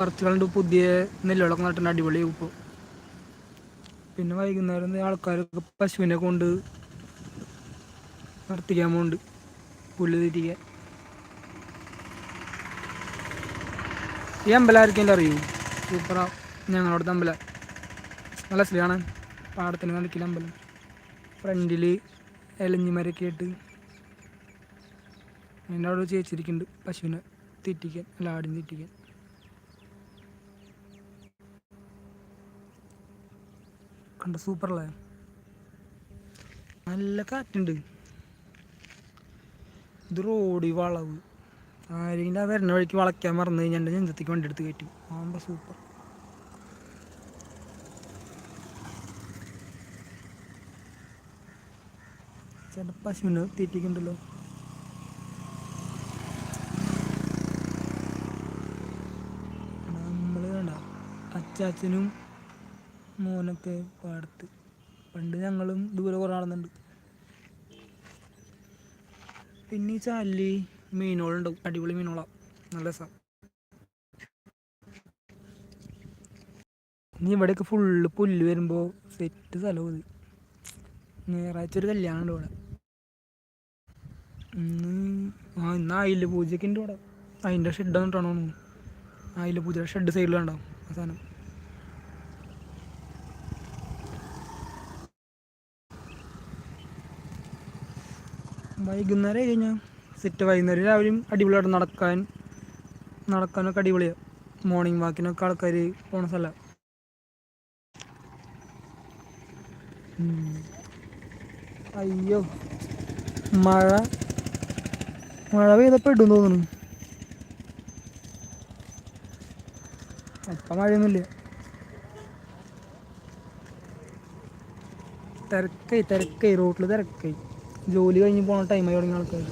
കുറച്ചുകളുണ്ട് പുതിയ നെല്ലുകളൊക്കെ നട്ടുണ്ട് അടിപൊളി ഇപ്പോൾ പിന്നെ വൈകുന്നേരം ആൾക്കാരൊക്കെ പശുവിനെ കൊണ്ട് നടത്തിക്കാൻ പോണ്ട് പുല്ല് തിരിക്കാൻ ഈ അമ്പലം എന്റെ അറിയൂ? സൂപ്പറാ ഞങ്ങളവിടുത്തെ അമ്പല. നല്ല സ്ത്രീയാണ് പാടത്തിന് നടക്കില്ല അമ്പലം. ഫ്രണ്ടിൽ എലഞ്ഞിമരൊക്കെ ആയിട്ട് അതിന്റെ അവിടെ ചേച്ചിരിക്കുന്നുണ്ട് പശുവിനെ തീറ്റിക്കാൻ അല്ല ആടിന് തീറ്റിക്കാൻ. കണ്ട. സൂപ്പറല്ലേ? നല്ല കാറ്റുണ്ട്. ഇത് റോഡ് വളവ്. ആരെങ്കിലും ആ വരുന്ന വഴിക്ക് വളയ്ക്കാൻ മറന്നു കഴിഞ്ഞാൽ എന്റെ നെഞ്ചത്തേക്ക് വണ്ടി എടുത്ത് കയറ്റും. ആകുമ്പോൾ സൂപ്പർ. ചേട്ടൻ പശുവിന് തീറ്റിക്കുണ്ടല്ലോ? നമ്മൾ വേണ്ട അച്ചാച്ചനും മോനൊക്കെ പാടത്ത്. പണ്ട് ഞങ്ങളും ദൂരെ കുറേ നടന്നുണ്ട്. പിന്നെ ഈ ചാലിൽ മീനുകളുണ്ടാവും അടിപൊളി മീനുകളാണ് നല്ല രസം. ഇനി ഇവിടെയൊക്കെ ഫുള്ള് പുല്ല് വരുമ്പോൾ സെറ്റ് സ്ഥലവും ഇത്. ഞായറാഴ്ച ഒരു കല്യാണം ഉണ്ട് ഇവിടെ. ഇന്ന് ആ ഇന്ന് ആയില്ല പൂജയൊക്കെ ഉണ്ട് ഇവിടെ. അതിന്റെ ഷെഡ് വന്നിട്ടാണോ ആയില്ല പൂജയുടെ ഷെഡ് സൈഡിലുണ്ടാവും ആ സാധനം വൈകുന്നേരം കഴിഞ്ഞാൽ സെറ്റ് വൈകുന്നേരം രാവിലെയും അടിപൊളിയായിട്ട് നടക്കാൻ നടക്കാനൊക്കെ അടിപൊളിയാണ് മോർണിംഗ് വാക്കിനൊക്കെ ആൾക്കാർ പോണ സ്ഥല. അയ്യോ. മഴ. മഴ പെയ്തപ്പോൾ ഇടും തോന്നുന്നു. അപ്പം മഴയൊന്നുമില്ല. തിരക്കായി തിരക്കായി. റോട്ടിൽ തിരക്കായി. ജോലി കഴിഞ്ഞ് പോണ ടൈമായി തുടങ്ങിയ ആൾക്കാർ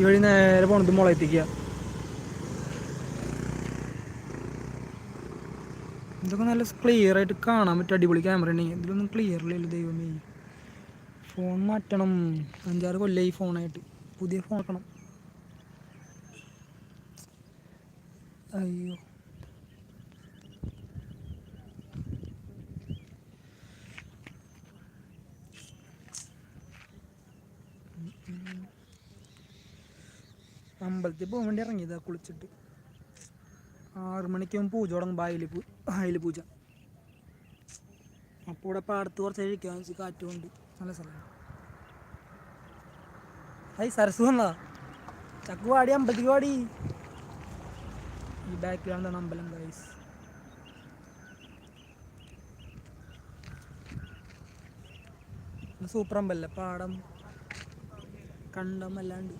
ഈ വഴി നേരെ പോണത് മുളയെത്തിക്കുക ഇതൊക്കെ നല്ല ക്ലിയർ ആയിട്ട് കാണാൻ പറ്റും അടിപൊളി ക്യാമറ ഉണ്ടെങ്കിൽ ഇതിലൊന്നും ക്ലിയർ ഇല്ലല്ലോ ദൈവമേ. ഫോൺ മാറ്റണം. അഞ്ചാറ് കൊല്ലം ഈ ഫോണായിട്ട് പുതിയ ഫോൺ ആക്കണം. അയ്യോ. അമ്പലത്തിൽ പോകാൻ വേണ്ടി ഇറങ്ങിയതാ കുളിച്ചിട്ട്. ആറു മണിക്ക് പൂജ തുടങ്ങും ബായിൽ പൂ അയൽ പൂജ. അപ്പോൾ ഇവിടെ പാടത്ത് കുറച്ച് കഴിക്കാൻ വെച്ച് കാറ്റുകൊണ്ട് നല്ല സ്ഥലമാണ്. ഹൈ സരസ് വന്നാ? ചക്ക് പാടി അമ്പലത്തിക്ക് പാടി ഈ ബാക്കിലാണ് അമ്പലം ഗൈസ് സൂപ്പർ അമ്പലല്ലേ? പാടം കണ്ടം അല്ലാണ്ട്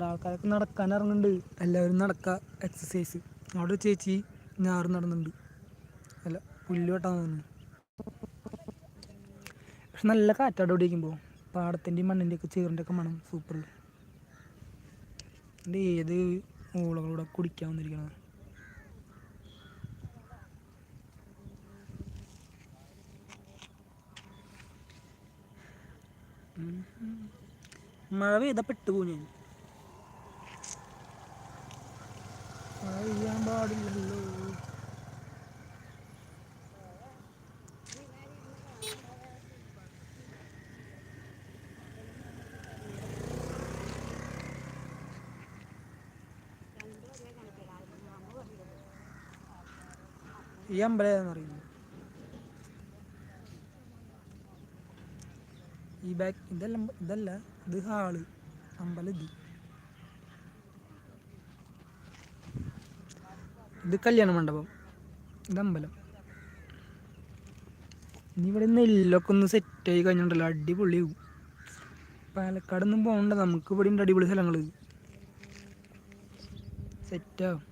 കട ആൾക്കാരൊക്കെ നടക്കാൻ ഇറങ്ങുന്നുണ്ട്. എല്ലാവരും നടക്കുക എക്സസൈസ് അവിടെ ചേച്ചി ഞാറ് നടന്നുണ്ട് അല്ല പുല്ല് വെട്ടാൻ തോന്നുന്നു. പക്ഷെ നല്ല കാറ്റാട് ഇരിക്കുമ്പോൾ പാടത്തിന്റെയും മണ്ണിന്റെയൊക്കെ ചേറിന്റെ ഒക്കെ മണം സൂപ്പർ എന്റെ ഏത് ഓളകളൂടെ കുടിക്കാൻ വന്നിരിക്കണത്? മഴ പെയ്ത പെട്ടുപോകും ഞാൻ. മഴ പാടില്ലല്ലോ. ഈ അമ്പലം ഈ ബാക്ക് ഇതല്ല ഇതല്ല ഇത് ഹാൾ. അമ്പലം ഇത്. ഇത് കല്യാണ മണ്ഡപം. ഇത് അമ്പലം. ഇനി ഇവിടെ നെല്ലൊക്കെ ഒന്ന് സെറ്റായി കഴിഞ്ഞിട്ടുണ്ടല്ലോ. അടിപൊളിയാവും പാലക്കാട് ഒന്നും പോകണ്ട നമുക്ക് ഇവിടെ ഉണ്ട് അടിപൊളി സ്ഥലങ്ങൾ സെറ്റാവും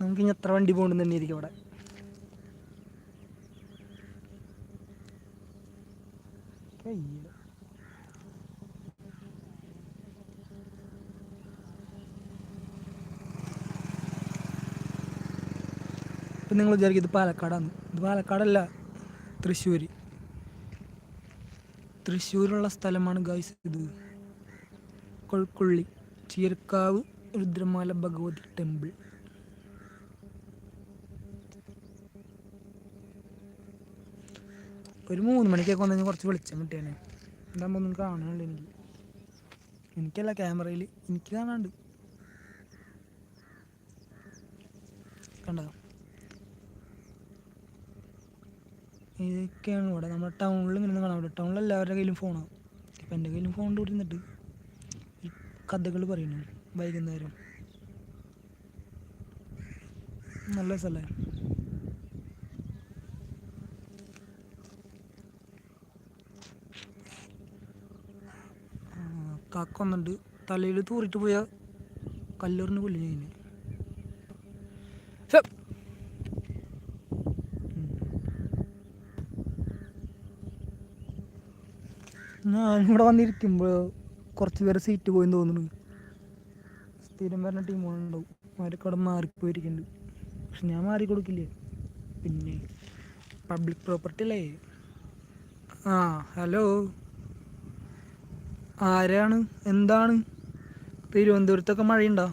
നമുക്ക് ഇനി എത്ര വണ്ടി പോകണമെന്ന് തന്നെ ഇരിക്കും അവിടെ കയ്യ ഇപ്പം നിങ്ങൾ വിചാരിക്കും ഇത് പാലക്കാടാണ്. ഇത് പാലക്കാടല്ല തൃശ്ശൂർ തൃശ്ശൂരുള്ള സ്ഥലമാണ് ഗൈസ് ഇത്. കൊഴുക്കുള്ളി ചീർക്കാവ് രുദ്രമാല ഭഗവതി ടെമ്പിൾ. ഒരു മൂന്ന് മണിക്കൊക്കെ വന്നു കുറച്ച് വെളിച്ചം കിട്ടിയാണ് എന്താകുമ്പോൾ ഒന്നും കാണാനില്ല എനിക്ക്. എനിക്കല്ല ക്യാമറയിൽ എനിക്ക് കാണാണ്ട് കണ്ടോ ഇതൊക്കെയാണ് ഇവിടെ നമ്മുടെ ടൗണിൽ ഇങ്ങനെ കാണാൻ പറ്റും ടൗണിൽ എല്ലാവരുടെ കയ്യിലും ഫോണാണ് ഇപ്പം എന്റെ കയ്യിലും ഫോൺ കൂട്ടിരുന്നിട്ട് ഈ കഥകൾ പറയുന്നു വൈകുന്നേരം. നല്ല സ്ഥലമാണ് കാക്ക വന്നിട്ട് തലയിൽ തൂറിട്ട് പോയ കല്ലെറിന് കൊല്ലും ഞാൻ ശ്ശെ. ഉം. ഞാനിവിടെ വന്നിരിക്കുമ്പോൾ കുറച്ച് പേരെ സീറ്റ് പോയെന്ന് തോന്നുന്നു. സ്ഥിരം വരുന്ന ടീമുകളുണ്ടാവും അവരൊക്കെ അവിടെ മാറിപ്പോയിരിക്കുന്നുണ്ട്. പക്ഷെ ഞാൻ മാറി കൊടുക്കില്ലേ? പിന്നെ പബ്ലിക് പ്രോപ്പർട്ടി അല്ലേ? ആ ഹലോ ആരാണ്? എന്താണ്? തിരുവനന്തപുരത്തൊക്കെ മഴയുണ്ടോ?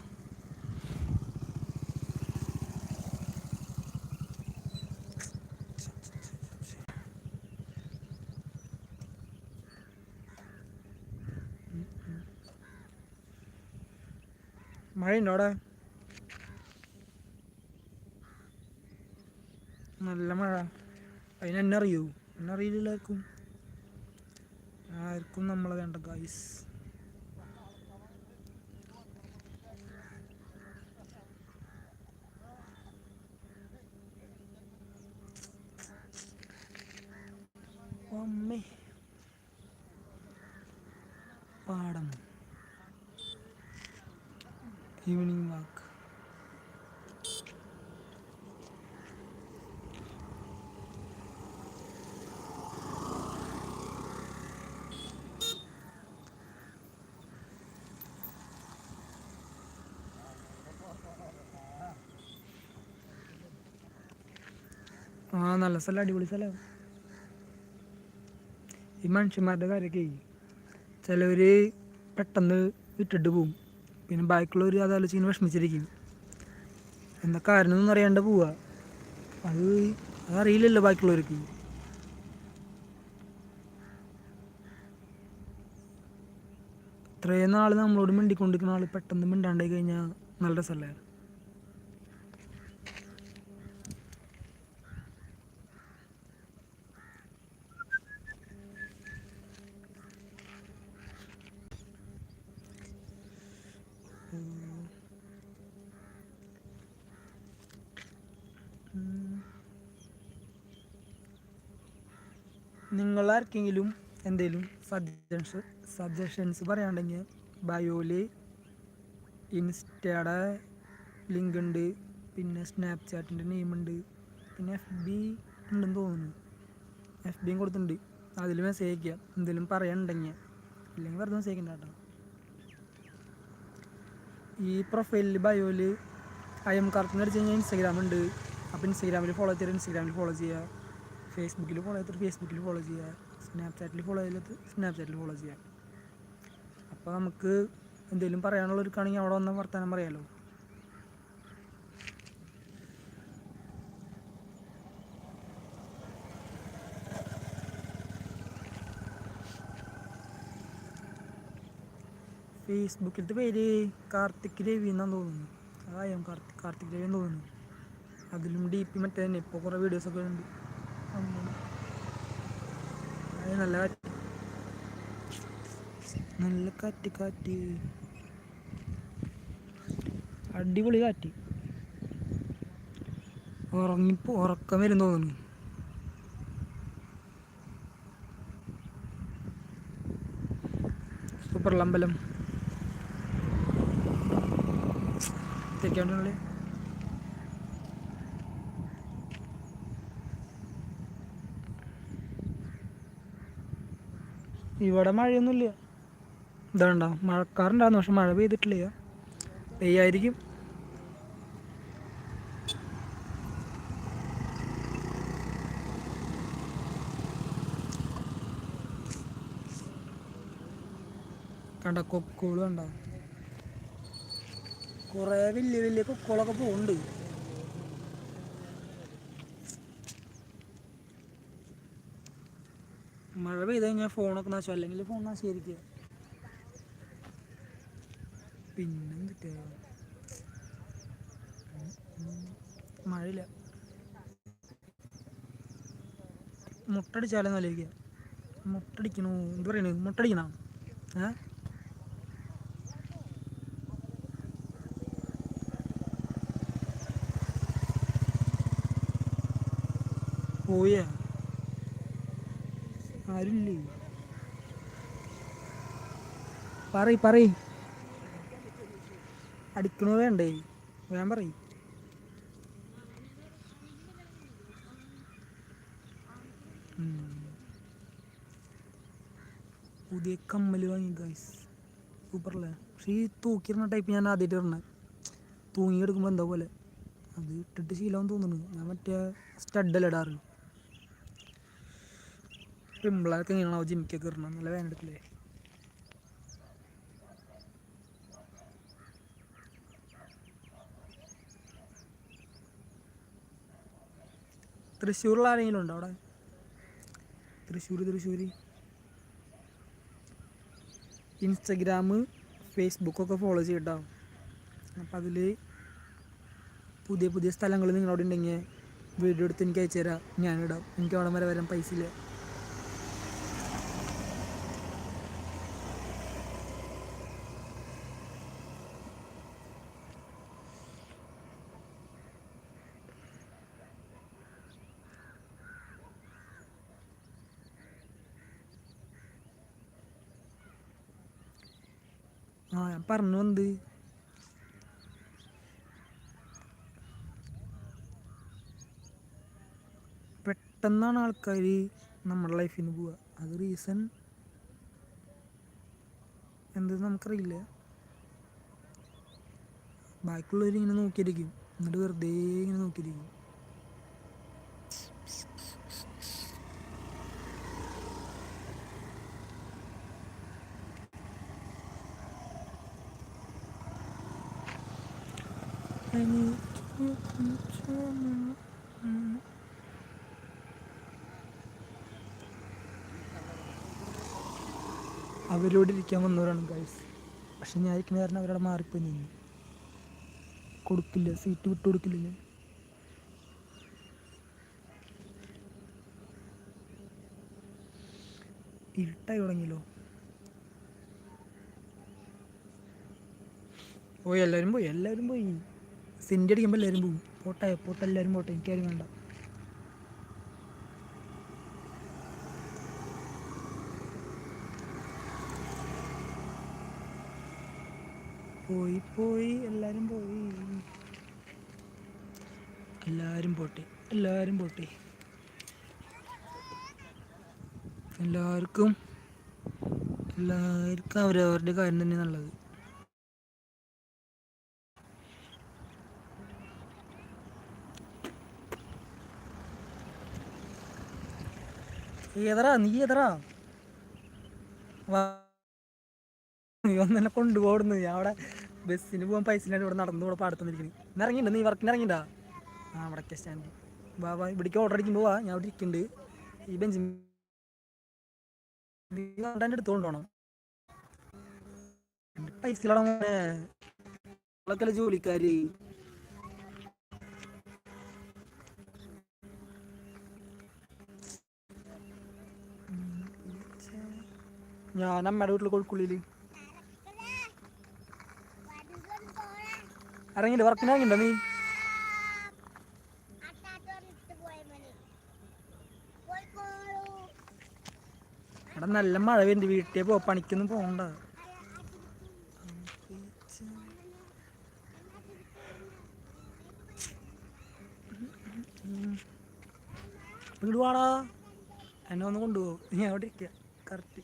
മഴയുണ്ടോ അവിടെ? നല്ല മഴ. അതിനെന്നെ അറിയൂ ആർക്കും നമ്മളെ വേണ്ട ഗൈസ് അമ്മേ പാടം ഈവനിങ് വാക്ക് ആ നല്ല സ്ഥലം അടിപൊളി സ്ഥലം. ഈ മനുഷ്യന്മാരുടെ കാര്യമൊക്കെ ചിലവർ പെട്ടെന്ന് വിട്ടിട്ട് പോവും. പിന്നെ ബാക്കിയുള്ളവർ അതാലോചിച്ച് ഇങ്ങനെ വിഷമിച്ചിരിക്കും. എന്താ കാരണം ഒന്നും അറിയാണ്ട് പോവുക അത് അതറിയില്ലല്ലോ ബാക്കിയുള്ളവർക്ക്. ഇത്രയും നാൾ നമ്മളോട് മിണ്ടിക്കൊണ്ടിരിക്കുന്ന ആൾ പെട്ടെന്ന് മിണ്ടാണ്ടായി കഴിഞ്ഞാൽ നല്ല രസമല്ലേ? നിങ്ങൾ ആർക്കെങ്കിലും എന്തെങ്കിലും സജഷൻസ് സജഷൻസ് പറയാണ്ടെങ്കിൽ ബയോയിൽ ഇൻസ്റ്റയുടെ ലിങ്ക് ഉണ്ട് പിന്നെ സ്നാപ്ചാറ്റിന്റെ നെയിമുണ്ട് പിന്നെ എഫ് ബി ഉണ്ടെന്ന് തോന്നുന്നു. എഫ് ബിയും കൊടുത്തിട്ടുണ്ട്. അതിൽ മെസ്സേജ് അയക്കുക എന്തെങ്കിലും പറയാനുണ്ടെങ്കിൽ ഇല്ലെങ്കിൽ വെറുതെ മെസ്സേജ് അയക്കണ്ട കേട്ടോ. ഈ പ്രൊഫൈലിൽ ബയോയിൽ ഐ എം കാർട്ടിന് അടിച്ച് കഴിഞ്ഞാൽ ഇൻസ്റ്റാഗ്രാം ഉണ്ട്. അപ്പോൾ ഇൻസ്റ്റാഗ്രാമിൽ ഫോളോ ചെയ്തിട്ട് ഇൻസ്റ്റഗ്രാമിൽ ഫോളോ ചെയ്യുക ഫേസ്ബുക്കിൽ ഫോളോ ചെയ്തിട്ട് ഫേസ്ബുക്കിൽ ഫോളോ ചെയ്യുക സ്നാപ്ചാറ്റിൽ ഫോളോ ചെയ്തിട്ട് സ്നാപ്ചാറ്റിൽ ഫോളോ ചെയ്യുക അപ്പോൾ നമുക്ക് എന്തെങ്കിലും പറയാനുള്ളവർക്കാണെങ്കിൽ അവിടെ വന്ന് വർത്തമാനം പറയാമല്ലോ ഫേസ്ബുക്കിലത്തെ പേര് കാർത്തിക് രവി എന്നാണ് തോന്നുന്നു. അതായത് കാർത്തിക് രവി എന്ന് തോന്നുന്നു. അതിലും ഡി പി മറ്റേ തന്നെ. ഇപ്പോൾ കുറേ വീഡിയോസൊക്കെ ഉണ്ട് നല്ല കാറ്റ്. നല്ല കാറ്റ് കാറ്റ്. അടിപൊളി കാറ്റ്. ഉറങ്ങിപ്പോ ഉറക്കം വരും തോന്നുന്നു. സൂപ്പർ ലമ്പലം തെക്കാണ്ടുള്ളേ ഇവിടെ മഴയൊന്നുമില്ല. ഇതാണ്ട മഴക്കാറുണ്ടായിരുന്നു പക്ഷെ മഴ പെയ്തിട്ടില്ല. പെയ്യായിരിക്കും കണ്ട കൊക്കോൾ കണ്ട? കുറേ വലിയ വലിയ കൊക്കോളൊക്കെ പോകുന്നുണ്ട് മഴ പെയ്ത് കഴിഞ്ഞാൽ ഫോണൊക്കെ നാശം അല്ലെങ്കിൽ ഫോൺ നാശമായിരിക്കുക പിന്നെന്തിട്ടാ? മഴയില്ല. മുട്ടടിച്ചാലെന്ന് ആലോചിക്കുക മുട്ടടിക്കണു. എന്ത് പറയണു? മുട്ടടിക്കണ? ഏ? പോയാ? ആരുമില്ലേ? പറയ് പറയ്. അടിക്കണോ വേണ്ടേ? ഞാൻ പറയും. പുതിയ കമ്മൽ വാങ്ങി ഗൈസ് സൂപ്പറല്ലേ? പക്ഷേ ഈ തൂക്കിയിരുന്ന ടൈപ്പ് ഞാൻ ആദ്യമായിട്ട് ഇടണേ തൂങ്ങി എടുക്കുമ്പോൾ എന്താ പോലെ? അത് ഇട്ടിട്ട് ശീലമാണെന്ന് തോന്നുന്നു. ഞാൻ മറ്റേ സ്റ്റഡല്ല ഇടാറ്? പിമ്പിളൊക്കെ ഇങ്ങനെയാണോ ജിമ്മിക്കൊക്കെ ഇടണം. നല്ല വേന എടുക്കില്ലേ? തൃശ്ശൂരിൽ ആരെങ്കിലും ഉണ്ടോ അവിടെ? തൃശ്ശൂർ തൃശ്ശൂർ ഇൻസ്റ്റഗ്രാം ഫേസ്ബുക്കൊക്കെ ഫോളോ ചെയ്യട്ടോ. അപ്പം അതിൽ പുതിയ പുതിയ സ്ഥലങ്ങൾ നിങ്ങളവിടെ ഉണ്ടെങ്കിൽ വീഡിയോ എടുത്ത് എനിക്ക് അയച്ചു തരാം. ഞാനിടാം. എനിക്ക് അവിടെ വരെ വരാൻ പൈസ ഇല്ല ആ ഞാൻ പറഞ്ഞു എന്ത് പെട്ടെന്നാണ് ആൾക്കാർ നമ്മുടെ ലൈഫിന് പോവുക. അത് റീസൺ എന്തെന്ന് നമുക്കറിയില്ല. ബാക്കിയുള്ളവർ ഇങ്ങനെ നോക്കിയിരിക്കും. എന്നിട്ട് വെറുതെ ഇങ്ങനെ നോക്കിയിരിക്കും. അവരോട് ഇരിക്കാൻ വന്നവരാണ് ഗൈസ് പക്ഷെ ഞാൻ ഇരിക്കുന്ന കാരണം അവരവിടെ മാറിപ്പോയി നിന്ന്. കൊടുക്കില്ല സീറ്റ് വിട്ടു കൊടുക്കില്ല. ഞാൻ ഇരുട്ടായി തുടങ്ങിയല്ലോ. പോയി എല്ലാവരും പോയി എല്ലാവരും പോയി. സെന്റ് അടിക്കുമ്പോൾ എല്ലാവരും പോകും പോട്ടെ പോട്ടെ എല്ലാവരും പോട്ടെ. എനിക്കാരും വേണ്ട. പോയി പോയി എല്ലാവരും പോയി. എല്ലാവരും പോട്ടെ എല്ലാവരും പോട്ടെ. എല്ലാവർക്കും എല്ലാവർക്കും അവരവരുടെ കാര്യം തന്നെ നല്ലത് ഏതറാ നീ ഏതറാ കൊണ്ടുപോടുന്നു. ഞാൻ അവിടെ ബസ്സിന് പോകാൻ പൈസ ഇല്ലാണ്ട് ഇവിടെ നടന്നു ഇവിടെ പാടത്തുനിന്നിരിക്കുന്നു. ഇന്ന് ഇറങ്ങിണ്ട് നീ വർക്കിന് ഇറങ്ങിണ്ടാ ആ വടക്കേ സ്റ്റാൻഡ് വാ വാ ഇവിടേക്ക് ഓർഡർ അടിക്കുമ്പോൾ പോവാ ഞാൻ അവിടെ ഇരിക്കുന്നുണ്ട്. ഈ ബെഞ്ച് നീ കണ്ടാന്റെ എടുത്തോണ്ട് പോകണം എന്റെ പൈസ ഇല്ലടാ മോനെ ജോലിക്കാര്? ഞാൻ അമ്മയുടെ വീട്ടിൽ കൊഴുക്കുള്ളിൽ ഇറങ്ങില്ല വർക്കിന് ഇറങ്ങിണ്ടോ നീ? ഇവിടെ നല്ല മഴ വരുന്നുണ്ട് വീട്ടിൽ പോ പണിക്കൊന്നും പോകണ്ട. വീട് വാടാ. എന്നെ ഒന്ന് കൊണ്ടുപോകും നീ അവിടെ ഇരിക്കുക കറക്റ്റ്.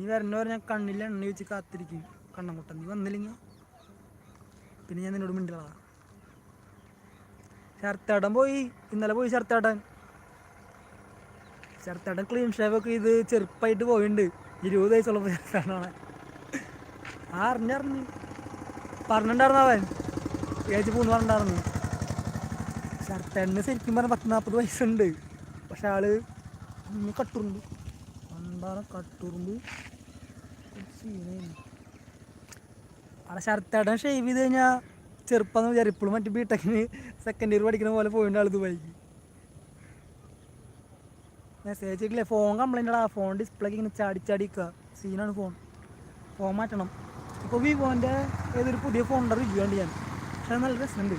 നീ വരണ ഞാൻ കണ്ണിൽ എണ്ണ വെച്ച് കാത്തിരിക്കും. കണ്ണമുട്ട നീ വന്നില്ലെങ്കിൽ പിന്നെ ഞാൻ നിന്നോട് മിണ്ടില്ല ശർത്താടൻ പോയി. ഇന്നലെ പോയി ശർത്താടൻ ശർത്താടൻ ക്ലീൻ ഷേവ് ഒക്കെ ഇത് ചെറുപ്പമായിട്ട് പോയിട്ടുണ്ട് ഇരുപത് വയസ്സുള്ള ശർത്താടാണ് ആ അറിഞ്ഞറിഞ്ഞ് പറഞ്ഞിട്ടുണ്ടായിരുന്നു അവൻ. ഏജ് പോന്ന് പറഞ്ഞിട്ടുണ്ടായിരുന്നു ഷർട്ടന് ശരിക്കും പറഞ്ഞാൽ പത്ത് നാൽപ്പത് വയസ്സുണ്ട്. പക്ഷെ ആൾ കട്ടുറുണ്ട്. കട്ടുറുമ്പ് അവിടെ ഷർട്ടേട്ടൻ ഷേവ് ചെയ്ത് കഴിഞ്ഞാൽ ചെറുപ്പം വിചാരിച്ചു ഇപ്പോഴും മറ്റു ബിടെക്കിന് സെക്കൻഡ് ഇയർ പഠിക്കുന്ന പോലെ പോയിട്ടുണ്ട് ആൾ ദുബായിക്ക്. മെസ്സേജ് ഇല്ലേ ഫോൺ കംപ്ലൈന്റ് ആ ഫോൺ ഡിസ്പ്ലേക്ക് ഇങ്ങനെ ചാടി ചാടി നിൽക്കുക സീനാണ് ഫോൺ ഫോൺ മാറ്റണം. ഇപ്പോൾ വിവോന്റെ ഏതൊരു പുതിയ ഫോണിന്റെ റിവ്യൂ ഉണ്ട് ഞാൻ. പക്ഷേ നല്ല രസമുണ്ട്.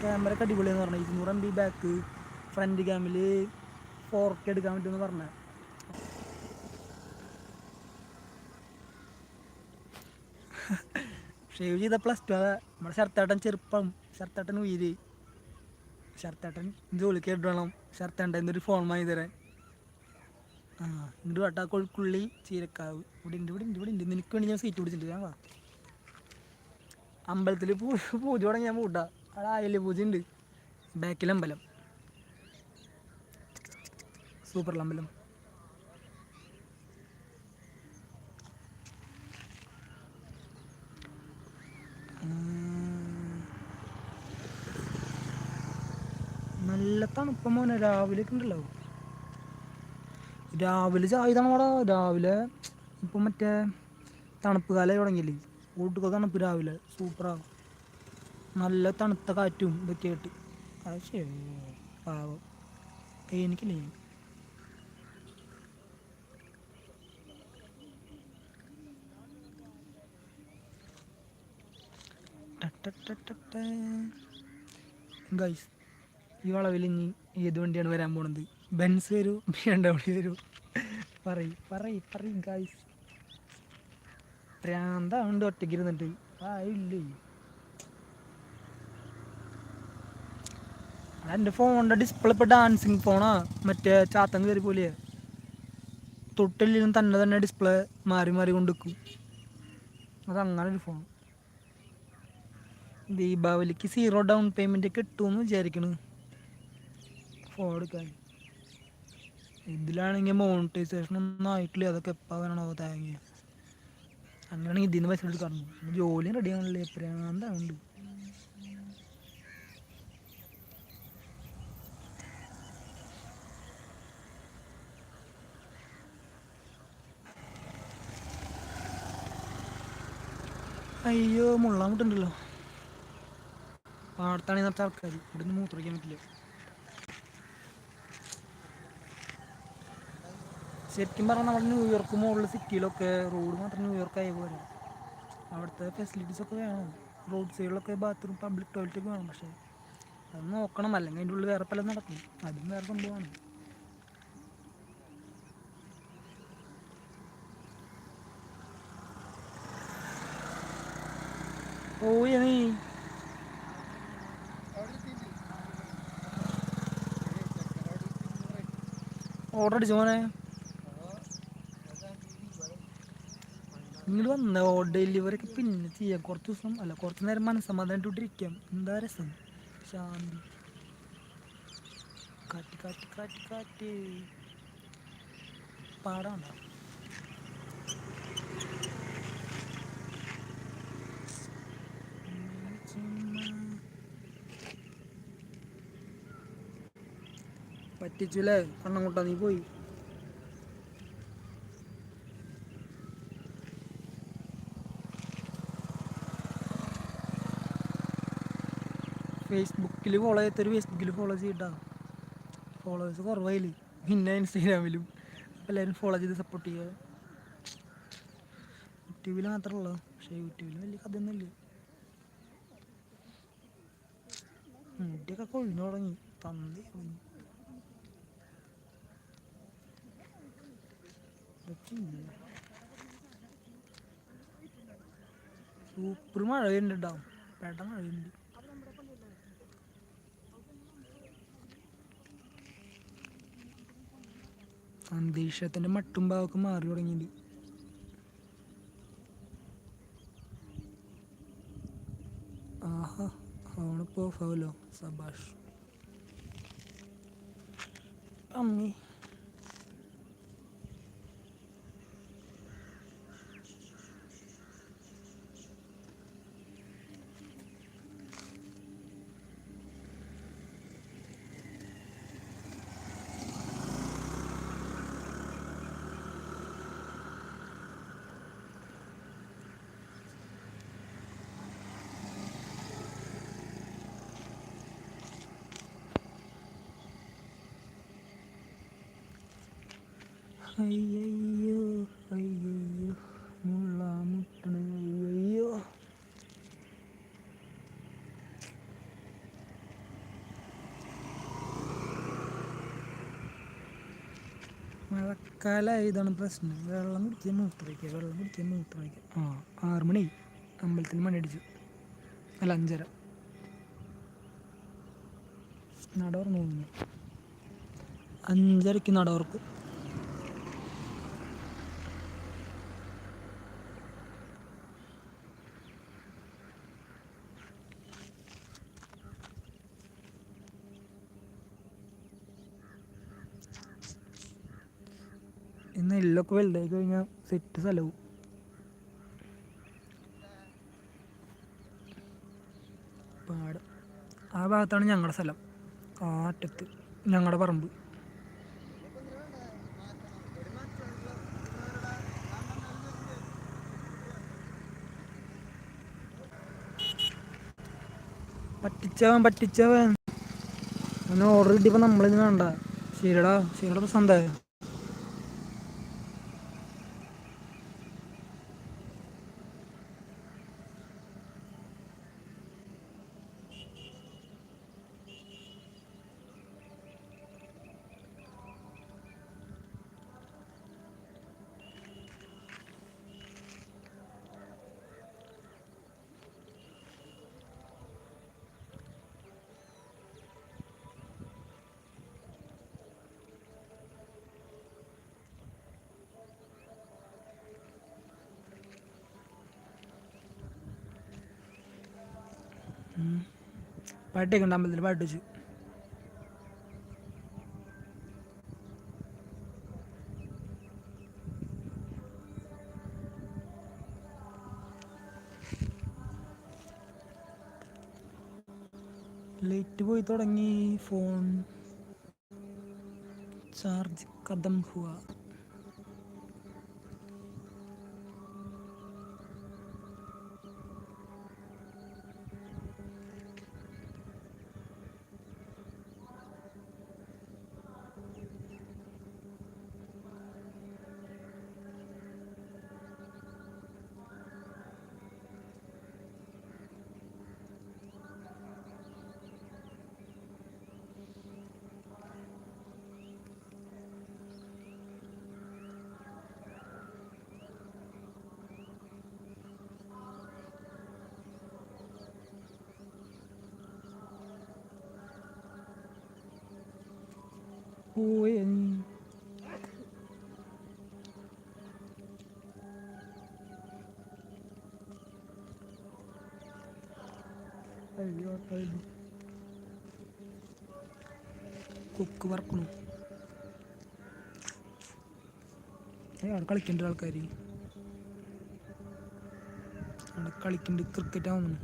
ക്യാമറ ഒക്കെ അടിപൊളിയെന്ന് പറഞ്ഞാൽ ഇരുന്നൂറ് എം ബി ബാക്ക് ഫ്രണ്ട് ക്യാമിൽ ഫോർ കെ എടുക്കാൻ പറ്റുമെന്ന് പറഞ്ഞത് ഷേവ് ചെയ്ത പ്ലസ് ടു നമ്മുടെ ഷർത്താട്ടൻ ചെറുപ്പം ഷർത്താട്ടൻ ഉയര് ഷർത്താട്ടൻ ജോലിക്ക് ഇടണം ഷർത്താട്ടൻ എന്നൊരു ഫോൺ വാങ്ങി തരാൻ. ആ ഇങ്ങോട്ട് കൊഴുക്കുള്ളി ചീരക്കാവ്. ഇവിടെ ഉണ്ട് ഇവിടെ ഉണ്ട് ഇവിടെ ഉണ്ട് നിനക്ക് വേണ്ടി ഞാൻ സീറ്റ് പിടിച്ചിട്ടുണ്ട്. ഞാൻ വാ. അമ്പലത്തിൽ പൂ പൂജ തുടങ്ങി ഞാൻ പൂട്ടാ. അവിടെ ആയില്ല പൂജ ഉണ്ട് ബാക്കിൽ അമ്പലം. സൂപ്പർ നല്ല തണുപ്പം മോനെ രാവിലെ ഒക്കെ ഉണ്ടല്ലോ. രാവിലെ ചായ തണുപ്പാടാ രാവിലെ ഇപ്പം മറ്റേ തണുപ്പ് കാലം തുടങ്ങിയില്ലേ. ഒട്ടുക തണുപ്പ് രാവിലെ സൂപ്പറാ നല്ല തണുത്ത കാറ്റും ഇതൊക്കെ ആയിട്ട് അത് പാവം. എനിക്കില്ലേ ഗൈസ് ഈ വളവിൽ ഇനി ഏത് വണ്ടിയാണ് വരാൻ പോണത്? ബെൻസ് വരൂ ബി എം ഡബ്ല്യു വരൂ. പറയ് പറയ് പറയ് ഗൈസ്. പ്രാന്താണ്ട് ഒറ്റയ്ക്ക് ഇരുന്നിട്ട് ആ ഇല്ലേ എന്റെ ഫോണിന്റെ ഡിസ്പ്ലേ ഇപ്പോൾ ഡാൻസിങ് ഫോണാ മറ്റേ ചാത്തൻ കയറി പോലെ തൊട്ടില്ലും തന്നെ തന്നെ ഡിസ്പ്ലേ മാറി മാറി കൊണ്ടിരിക്കും. അതങ്ങനെ ഒരു ഫോൺ ദീപാവലിക്ക് സീറോ ഡൗൺ പേയ്മെന്റ് കിട്ടുമെന്ന് വിചാരിക്കണു. ഫോൺ എടുക്കാൻ. ഇതിലാണെങ്കിൽ മോണിറ്റൈസേഷൻ ഒന്നും ആയിട്ടില്ല. അതൊക്കെ എപ്പോൾ വേണോ താങ്ങി അങ്ങനെയാണെങ്കിൽ ഇതിൽ നിന്ന് പൈസ എടുക്കാറുണ്ട് ജോലിയും റെഡി ആണല്ലേ പ്രാന്താവുണ്ട് അയ്യോ മുള്ളാൻ മുട്ടുണ്ടല്ലോ പാടത്താണ് ഇന്നത്തെ ആൾക്കാർ ഇവിടെ നിന്ന് മൂത്രയ്ക്കാൻ പറ്റില്ല. ശരിക്കും പറഞ്ഞാൽ നമ്മുടെ ന്യൂയോർക്ക് മുകളിൽ സിറ്റിയിലൊക്കെ റോഡ് മാത്രം ന്യൂയോർക്ക് ആയി പോലെ അവിടുത്തെ ഫെസിലിറ്റീസ് ഒക്കെ വേണം. റോഡ് സൈഡിലൊക്കെ ബാത്റൂം പബ്ലിക് ടോയ്ലറ്റ് ഒക്കെ വേണം. പക്ഷേ അത് നോക്കണം. അല്ലെങ്കിൽ അതിന്റെ ഉള്ളിൽ വേറെ പല നടക്കും. അതും വേറെ സംഭവമാണ്. ഓ നീ. ഓർഡർ അടിച്ചു മോനെ? വന്ന ഡെലിവറി ഒക്കെ പിന്നെ ചെയ്യാം. കുറച്ച് ദിവസം അല്ല കുറച്ച് നേരം മനസ്സമാധാനിട്ടിരിക്കാം എന്താ രസം? ശാന്തി. കാറ്റ് കാറ്റ് കാറ്റ് കാറ്റ്. പാടാണ്ടോ പറ്റിച്ചുല്ലേ കണ്ണം കൊട്ടാ നീ പോയി. ഫേസ്ബുക്കിൽ ഫോളോ ചെയ്തൊരു ഫേസ്ബുക്കിൽ ഫോളോ ചെയ്യട്ടാ. ഫോളോവേഴ്സ് കുറവായില്ല? പിന്നെ ഇൻസ്റ്റാഗ്രാമിലും. എല്ലാവരും ഫോളോ ചെയ്ത് സപ്പോർട്ട് ചെയ്യുക യൂട്യൂബിൽ മാത്രമല്ല പക്ഷേ യൂട്യൂബിൽ വലിയ കഥയൊന്നുമില്ല. മുടിയൊക്കെ കൊഴിഞ്ഞു തുടങ്ങി. തന്തി സൂപ്പർ മഴ വരുന്നുണ്ട് കേട്ടോ പെട്ടെന്ന് മഴ വരുന്നുണ്ട് മട്ടും ഭാവമൊക്കെ മാറി തുടങ്ങിയിട്ടുണ്ട്. ആഹാ ഹോണിപ്പോ ഓഫാവല്ലോ സബാഷ്. അമ്മി. അയ്യയ്യോ അയ്യോ മുള്ള മുട്ടണ അയ്യോ മഴക്കാലം ഇതാണ് പ്രശ്നം. വെള്ളം കുടിക്കാൻ മൂത്രമൊഴിക്കുക വെള്ളം കുടിക്കാൻ മൂത്രമൊഴിക്കുക ആ ആറ് മണി. അമ്പലത്തിൽ മണി അടിച്ചു അല്ല അഞ്ചര. നട തുറന്നു. അഞ്ചരയ്ക്ക് നട ഇന്ന് എല്ലൊക്കെ വലുതായി കഴിഞ്ഞാൽ സെറ്റ് സ്ഥലവും. പാടം. ആ ഭാഗത്താണ് ഞങ്ങളുടെ സ്ഥലം. ആ അറ്റത്ത് ഞങ്ങളുടെ പറമ്പ്. പറ്റിച്ചവൻ പറ്റിച്ചവൻ. ഓർഡർ കിട്ടിയപ്പോൾ നമ്മളിന്ന് വേണ്ട. ശരിടാ ശരിയുടെ പ്രശ്നം എന്താ പാട്ടൊക്കെ ഉണ്ട് അമ്പലത്തിൽ പാട്ട് വെച്ചു. ലൈറ്റ് പോയി തുടങ്ങി ഫോൺ ചാർജ് കദം ഹുവ അയ്യോ. കൊക്ക് പറക്കണു ഏയ് അവിടെ കളിക്കണ്ട ആൾക്കാർ അവിടെ കളിക്കണ്ട് ക്രിക്കറ്റ് ആവുന്നു.